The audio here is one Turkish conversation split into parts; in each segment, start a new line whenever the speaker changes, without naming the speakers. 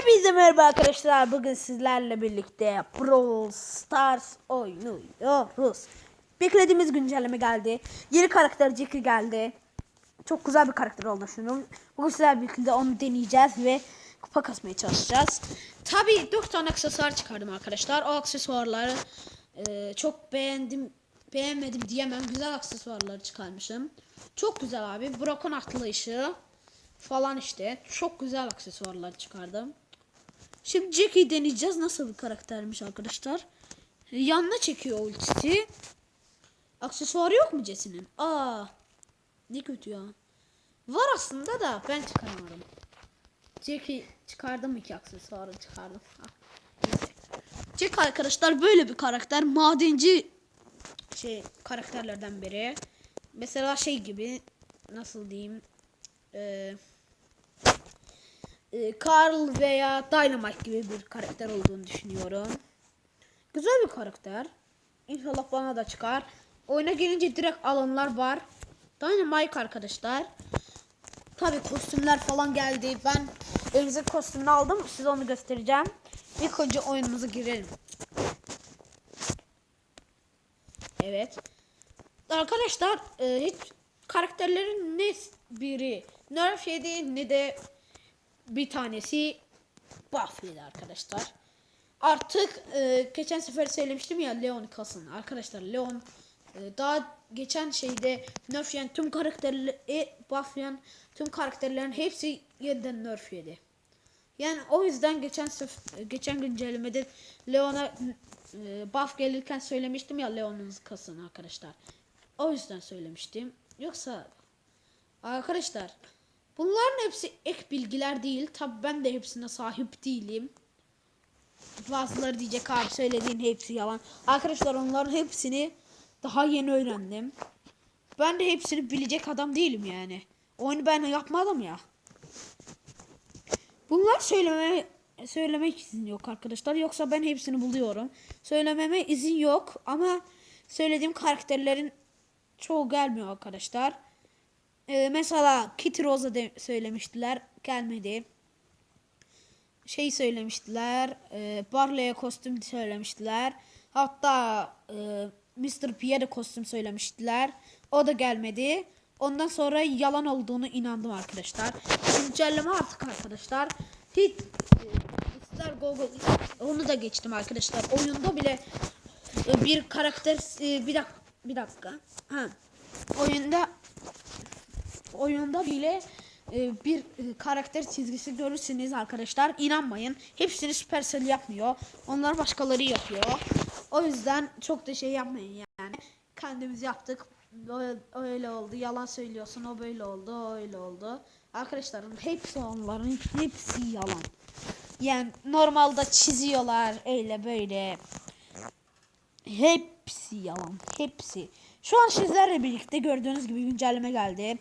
Hepinize merhaba arkadaşlar. Bugün sizlerle birlikte Brawl Stars oynuyoruz. Beklediğimiz güncelleme geldi. Yeni karakter Jackie geldi. Çok güzel bir karakter olduğunu düşünüyorum. Bugün sizlerle birlikte onu deneyeceğiz ve kupa kasmaya çalışacağız. Tabii 4 tane aksesuar çıkardım arkadaşlar. O aksesuarları e, çok beğendim beğenmedim diyemem. Güzel aksesuarları çıkarmışım. Çok güzel abi. Brock'un atlayışı falan işte. Çok güzel aksesuarlar çıkardım. Şimdi Jackie'yi deneyeceğiz. Nasıl bir karaktermiş arkadaşlar. Yanına çekiyor ultisi. Aksesuarı yok mu Jesse'nin? Aa. Ne kötü ya. Var aslında da ben çıkaramadım. Jackie çıkardım iki aksesuarı çıkardım. Jack arkadaşlar böyle bir karakter. Madenci şey karakterlerden biri. Mesela şey gibi nasıl diyeyim? Eee e, Carl veya Dynamite gibi bir karakter olduğunu düşünüyorum. Güzel bir karakter. İnşallah bana da çıkar. Oyuna gelince direkt alanlar var. Dynamite arkadaşlar. Tabi kostümler falan geldi. Ben elinize kostümünü aldım. Size onu göstereceğim. İlk önce oyunumuza girelim. Evet. Arkadaşlar e, hiç karakterlerin ne biri nerf yedi ne de bir tanesi buff arkadaşlar. Artık e, geçen sefer söylemiştim ya Leon kasın. Arkadaşlar Leon e, daha geçen şeyde nerf yiyen tüm karakterleri e, buff yiyen tüm karakterlerin hepsi yeniden nerf yedi. Yani o yüzden geçen sef- geçen güncellemede Leon'a e, buff gelirken söylemiştim ya Leon'un kasın arkadaşlar. O yüzden söylemiştim. Yoksa arkadaşlar Bunların hepsi ek bilgiler değil. Tabi ben de hepsine sahip değilim. Bazıları diyecek abi söylediğin hepsi yalan. Arkadaşlar onların hepsini daha yeni öğrendim. Ben de hepsini bilecek adam değilim yani. Oyunu ben yapmadım ya. Bunlar söyleme söylemek izin yok arkadaşlar. Yoksa ben hepsini buluyorum. Söylememe izin yok ama söylediğim karakterlerin çoğu gelmiyor arkadaşlar. Ee, mesela Kitty Rose'a de söylemiştiler. Gelmedi. Şey söylemiştiler. E, Barley'e kostüm söylemiştiler. Hatta e, Mr. P'ye de kostüm söylemiştiler. O da gelmedi. Ondan sonra yalan olduğunu inandım arkadaşlar. Güncelleme artık arkadaşlar. Hiç e, ister Google onu da geçtim arkadaşlar. Oyunda bile e, bir karakter e, bir dakika bir dakika. Ha. Oyunda oyunda bile e, bir e, karakter çizgisi görürsünüz arkadaşlar. İnanmayın. Hepsini Supercell yapmıyor. Onlar başkaları yapıyor. O yüzden çok da şey yapmayın yani. Kendimiz yaptık. O- Öyle oldu. Yalan söylüyorsun. O böyle oldu. O öyle oldu. Arkadaşlarım hepsi onların hepsi yalan. Yani normalde çiziyorlar öyle böyle. Hepsi yalan. Hepsi. Şu an sizlerle birlikte gördüğünüz gibi güncelleme geldi.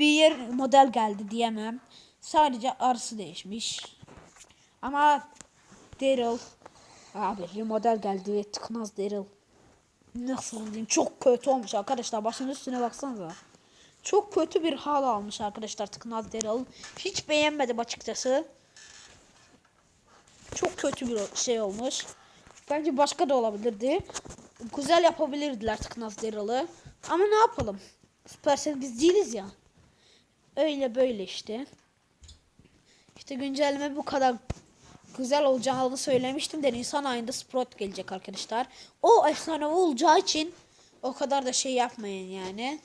Bir model geldi diyemem. Sadece arısı değişmiş. Ama Daryl abi bir model geldi ve tıknaz Daryl. Nasıl diyeyim çok kötü olmuş arkadaşlar. Başının üstüne baksanıza. Çok kötü bir hal almış arkadaşlar tıknaz Daryl. Hiç beğenmedim açıkçası. Çok kötü bir şey olmuş. Bence başka da olabilirdi. Güzel yapabilirdiler tıknaz Daryl'ı. Ama ne yapalım? Supercell biz değiliz ya. Öyle böyle işte. İşte güncelleme bu kadar güzel olacağını söylemiştim de Nisan ayında Sprout gelecek arkadaşlar. O efsane olacağı için o kadar da şey yapmayın yani.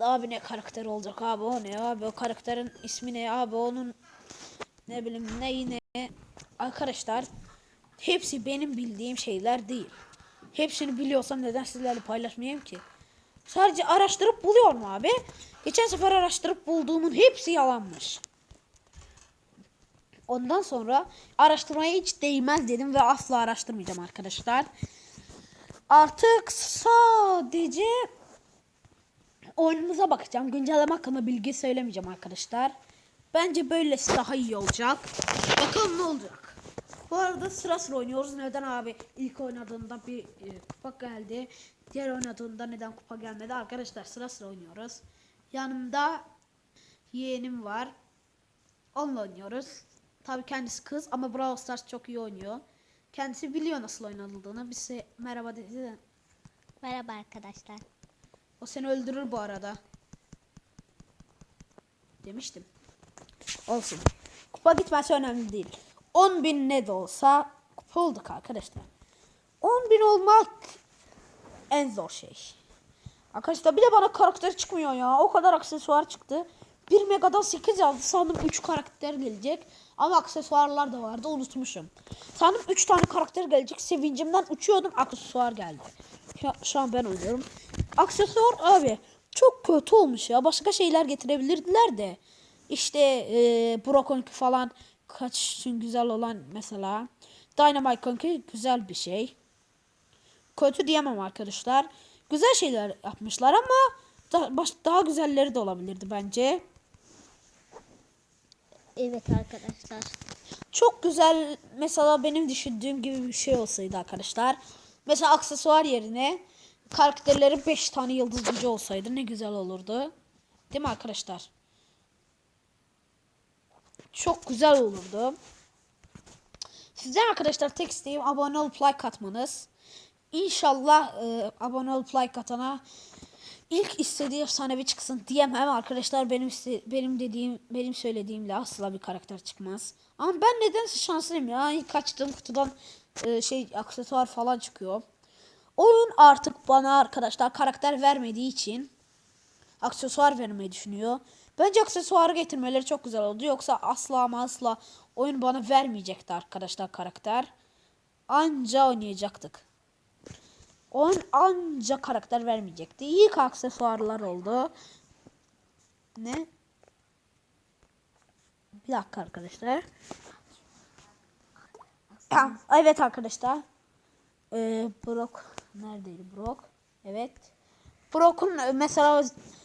Abi ne karakter olacak abi o ne abi o karakterin ismi ne abi onun ne bileyim ne yine arkadaşlar hepsi benim bildiğim şeyler değil. Hepsini biliyorsam neden sizlerle paylaşmayayım ki? Sadece araştırıp buluyorum abi. Geçen sefer araştırıp bulduğumun hepsi yalanmış. Ondan sonra araştırmaya hiç değmez dedim ve asla araştırmayacağım arkadaşlar. Artık sadece oyunumuza bakacağım. Güncelleme hakkında bilgi söylemeyeceğim arkadaşlar. Bence böylesi daha iyi olacak. Bakalım ne olacak. Bu arada sıra sıra oynuyoruz. Neden abi ilk oynadığında bir e, kupa geldi. Diğer oynadığında neden kupa gelmedi? Arkadaşlar sıra sıra oynuyoruz. Yanımda yeğenim var. Onunla oynuyoruz. Tabii kendisi kız ama Brawl Stars çok iyi oynuyor. Kendisi biliyor nasıl oynanıldığını. Bize merhaba dedi de.
Merhaba arkadaşlar.
O seni öldürür bu arada. Demiştim. Olsun. Kupa gitmesi önemli değil. 10 bin ne de olsa kupa olduk arkadaşlar. 10 bin olmak en zor şey. Arkadaşlar bir de bana karakter çıkmıyor ya. O kadar aksesuar çıktı. 1 megadan 8 yazdı. Sandım 3 karakter gelecek. Ama aksesuarlar da vardı. Unutmuşum. Sandım 3 tane karakter gelecek. Sevincimden uçuyordum. Aksesuar geldi. Şu, şu an ben oynuyorum. Aksesuar abi çok kötü olmuş ya. Başka şeyler getirebilirdiler de. İşte e, Brokonki falan kaç için güzel olan mesela. Dynamite Konki güzel bir şey. Kötü diyemem arkadaşlar. Güzel şeyler yapmışlar ama daha, baş, daha güzelleri de olabilirdi bence.
Evet arkadaşlar.
Çok güzel mesela benim düşündüğüm gibi bir şey olsaydı arkadaşlar. Mesela aksesuar yerine karakterlerin 5 tane yıldız gücü olsaydı ne güzel olurdu. Değil mi arkadaşlar? Çok güzel olurdu. Sizden arkadaşlar tek isteğim abone olup like atmanız. İnşallah e, abone olup like atana ilk istediği efsanevi çıksın diyemem arkadaşlar benim benim dediğim benim söylediğimle asla bir karakter çıkmaz. Ama ben nedense şanslıyım ya. İlk açtığım kutudan e, şey aksesuar falan çıkıyor. Oyun artık bana arkadaşlar karakter vermediği için aksesuar vermeyi düşünüyor. Bence aksesuarı getirmeleri çok güzel oldu. Yoksa asla ama asla oyun bana vermeyecekti arkadaşlar karakter. Anca oynayacaktık. Oyun anca karakter vermeyecekti. İlk aksesuarlar oldu. Ne? Bir dakika arkadaşlar. Ya, evet arkadaşlar. Ee, Brock neredeydi Brock? Evet. Brock'un e, mesela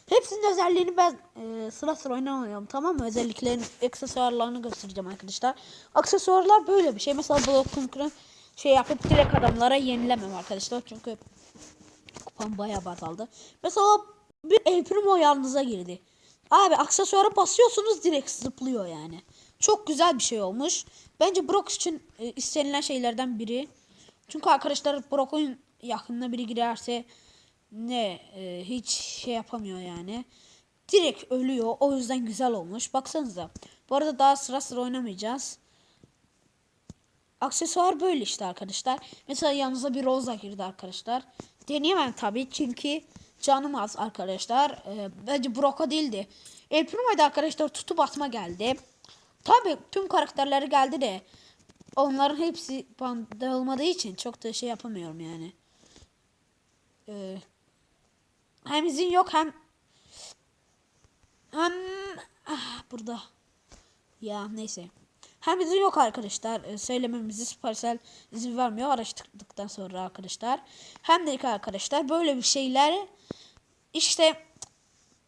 hepsinin özelliğini ben e, sıra sıra oynamıyorum tamam mı? Özelliklerin aksesuarlarını göstereceğim arkadaşlar. Aksesuarlar böyle bir şey. Mesela Brock'un şey yapıp direkt adamlara yenilemem arkadaşlar. Çünkü kupam bayağı azaldı. Mesela bir El Primo yanınıza girdi. Abi aksesuara basıyorsunuz direkt zıplıyor yani. Çok güzel bir şey olmuş. Bence Brock için e, istenilen şeylerden biri. Çünkü arkadaşlar Brock'un yakınına biri girerse ne e, hiç şey yapamıyor yani. Direkt ölüyor. O yüzden güzel olmuş. Baksanıza. Bu arada daha sıra sıra oynamayacağız. Aksesuar böyle işte arkadaşlar. Mesela yanınıza bir Rosa girdi arkadaşlar. Deneyemem tabii çünkü canım az arkadaşlar. Ee, bence Brock'a değildi. El arkadaşlar tutup atma geldi. Tabii tüm karakterleri geldi de onların hepsi bana olmadığı için çok da şey yapamıyorum yani. Ee, hem izin yok hem hem ah, burada ya neyse. Hem izin yok arkadaşlar. Ee, söylememizi Supercell izin vermiyor araştırdıktan sonra arkadaşlar. Hem de arkadaşlar böyle bir şeyler işte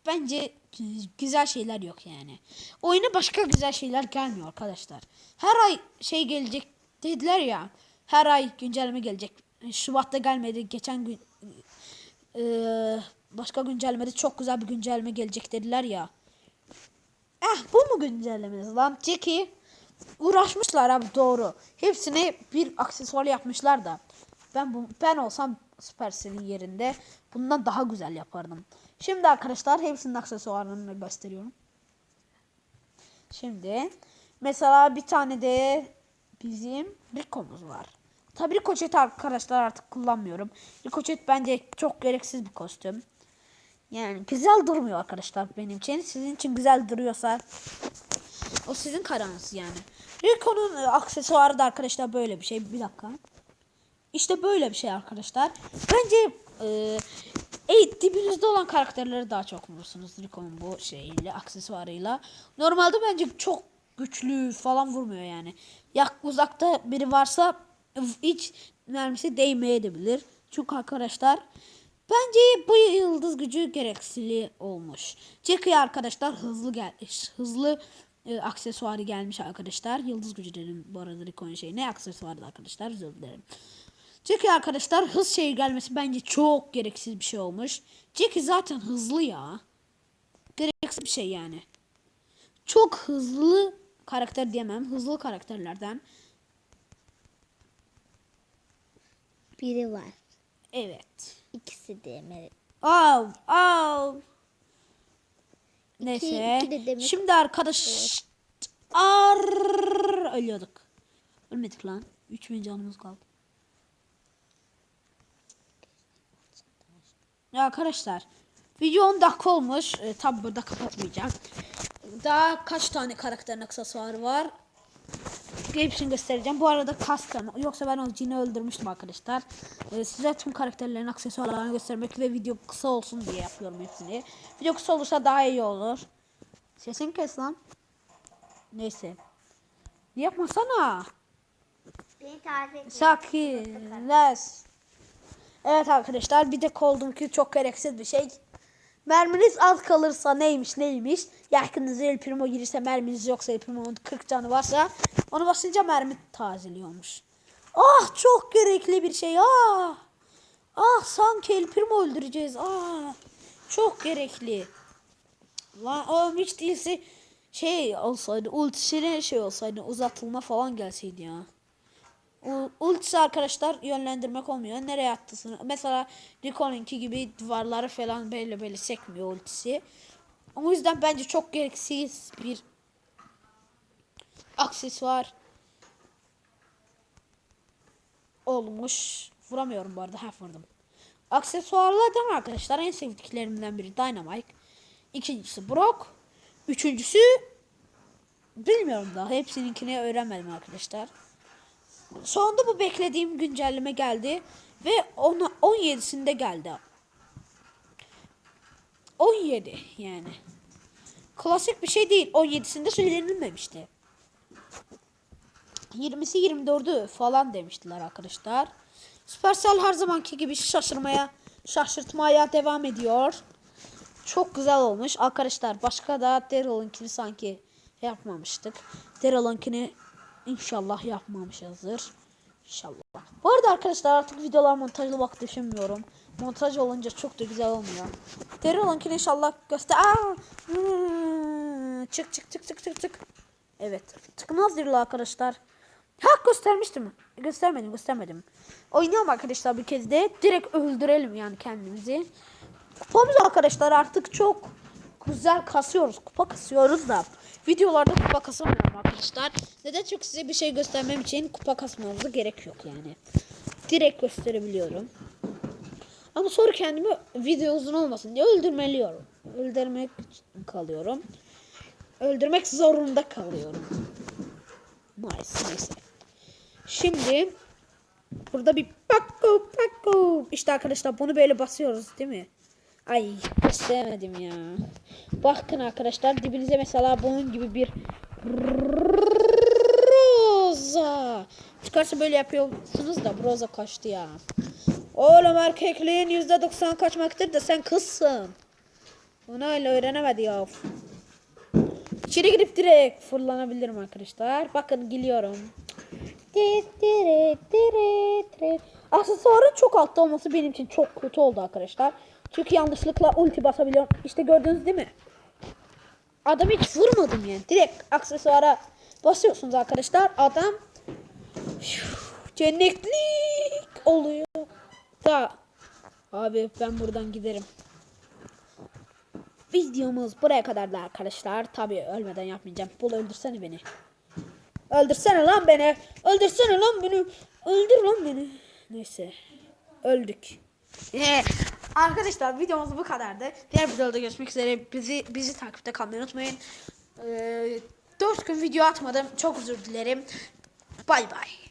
bence güzel şeyler yok yani. Oyuna başka güzel şeyler gelmiyor arkadaşlar. Her ay şey gelecek dediler ya. Her ay güncelleme gelecek. Şubat'ta gelmedi. Geçen gün eee, başka güncellemede çok güzel bir güncelleme gelecek dediler ya. Eh bu mu güncellemeniz lan? Jackie uğraşmışlar abi doğru. Hepsini bir aksesuar yapmışlar da. Ben bu ben olsam Supercell'in yerinde bundan daha güzel yapardım. Şimdi arkadaşlar hepsinin aksesuarlarını gösteriyorum. Şimdi mesela bir tane de bizim Rico'muz var. Tabii Rico Chat arkadaşlar artık kullanmıyorum. Rico Chat bence çok gereksiz bir kostüm. Yani güzel durmuyor arkadaşlar benim için. Sizin için güzel duruyorsa o sizin kararınız yani. Rico'nun e, aksesuarı da arkadaşlar böyle bir şey. Bir dakika. İşte böyle bir şey arkadaşlar. Bence e, e, dibinizde olan karakterleri daha çok vurursunuz Rico'nun bu şeyiyle, aksesuarıyla. Normalde bence çok güçlü falan vurmuyor yani. Yak uzakta biri varsa hiç mermisi değmeyebilir. Çünkü arkadaşlar bence bu yıldız gücü gereksili olmuş. Jackie arkadaşlar hızlı gelmiş. Hızlı e, aksesuarı gelmiş arkadaşlar. Yıldız gücü dedim bu arada Rico'nun şey. Ne aksesuarı arkadaşlar özür dilerim. Jackie arkadaşlar hız şeyi gelmesi bence çok gereksiz bir şey olmuş. Jackie zaten hızlı ya. Gereksiz bir şey yani. Çok hızlı karakter diyemem. Hızlı karakterlerden.
Biri var.
Evet.
İkisi de Meri.
Av, av. Neyse.
de
Şimdi arkadaş Ar ölüyorduk. Ölmedik lan. 3000 canımız kaldı. Ya arkadaşlar video 10 dakika olmuş. E, burada kapatmayacağım. Daha kaç tane karakterin aksesuarı var? Hepsini göstereceğim. Bu arada custom. Yoksa ben o cini öldürmüştüm arkadaşlar. Ee, size tüm karakterlerin aksesuarlarını göstermek ve video kısa olsun diye yapıyorum hepsini. Video kısa olursa daha iyi olur. Sesin kes lan. Neyse. Yapmasana.
Beni tarif
Sakinleş. Evet arkadaşlar bir de koldum ki çok gereksiz bir şey. Merminiz az kalırsa neymiş neymiş. Yakınınıza El Primo girirse merminiz yoksa El Primo'nun 40 canı varsa onu basınca mermi tazeliyormuş. Ah çok gerekli bir şey. Ah. Ah sanki El Primo öldüreceğiz. Ah. Çok gerekli. Lan oğlum hiç değilse şey olsaydı ultisine şey olsaydı uzatılma falan gelseydi ya. Ultisi arkadaşlar yönlendirmek olmuyor. Nereye attısını. Mesela Rico'nunki gibi duvarları falan böyle böyle sekmiyor ultisi. O yüzden bence çok gereksiz bir aksesuar olmuş. Vuramıyorum bu arada. Ha vurdum. Aksesuarlardan arkadaşlar en sevdiklerimden biri Dynamite. İkincisi Brock. Üçüncüsü bilmiyorum daha. Hepsininkini öğrenmedim arkadaşlar. Sonunda bu beklediğim güncelleme geldi ve ona 17'sinde geldi. 17 yani. Klasik bir şey değil. 17'sinde söylenilmemişti. 20'si 24'ü falan demiştiler arkadaşlar. Supercell her zamanki gibi şaşırmaya, şaşırtmaya devam ediyor. Çok güzel olmuş. Arkadaşlar başka da Daryl'ınkini sanki yapmamıştık. Daryl'ınkini inşallah yapmamışızdır. İnşallah. Bu arada arkadaşlar artık videolar montajlı vakit düşünmüyorum. Montaj olunca çok da güzel olmuyor. Daryl'ınkini inşallah göster... Hmm. Çık çık çık çık çık çık. Evet. Çıkmaz Daryl arkadaşlar. Ha göstermiştim. Göstermedim göstermedim. Oynayalım arkadaşlar bir kez de. Direkt öldürelim yani kendimizi. Kupamız arkadaşlar artık çok güzel kasıyoruz. Kupa kasıyoruz da. Videolarda kupa kasamıyorum arkadaşlar. Neden? Çünkü size bir şey göstermem için kupa kasmanıza gerek yok yani. Direkt gösterebiliyorum. Ama sonra kendimi video uzun olmasın diye öldürmeliyorum. Öldürmek kalıyorum. Öldürmek zorunda kalıyorum. Nice, neyse. Şimdi burada bir pakko pakko. İşte arkadaşlar bunu böyle basıyoruz değil mi? Ay istemedim ya. Bakın arkadaşlar dibinize mesela bunun gibi bir roza. Çıkarsa böyle yapıyorsunuz da roza kaçtı ya. Oğlum erkekliğin yüzde doksan kaçmaktır da sen kızsın. Bunu öyle öğrenemedi ya. İçeri girip direkt fırlanabilirim arkadaşlar. Bakın geliyorum. Aksesuarın çok altta olması benim için çok kötü oldu arkadaşlar. Çünkü yanlışlıkla ulti basabiliyorum. İşte gördünüz değil mi? Adam hiç vurmadım yani. Direkt aksesuara basıyorsunuz arkadaşlar. Adam cennetlik oluyor. Da abi ben buradan giderim. Videomuz buraya kadardı arkadaşlar. Tabii ölmeden yapmayacağım. Bul öldürsene beni. Öldürsene lan beni. Öldürsene lan beni. Öldür lan beni. Neyse. Öldük. Arkadaşlar videomuz bu kadardı. Diğer videoda görüşmek üzere. Bizi bizi takipte kalmayı unutmayın. Ee, 4 gün video atmadım. Çok özür dilerim. Bay bay.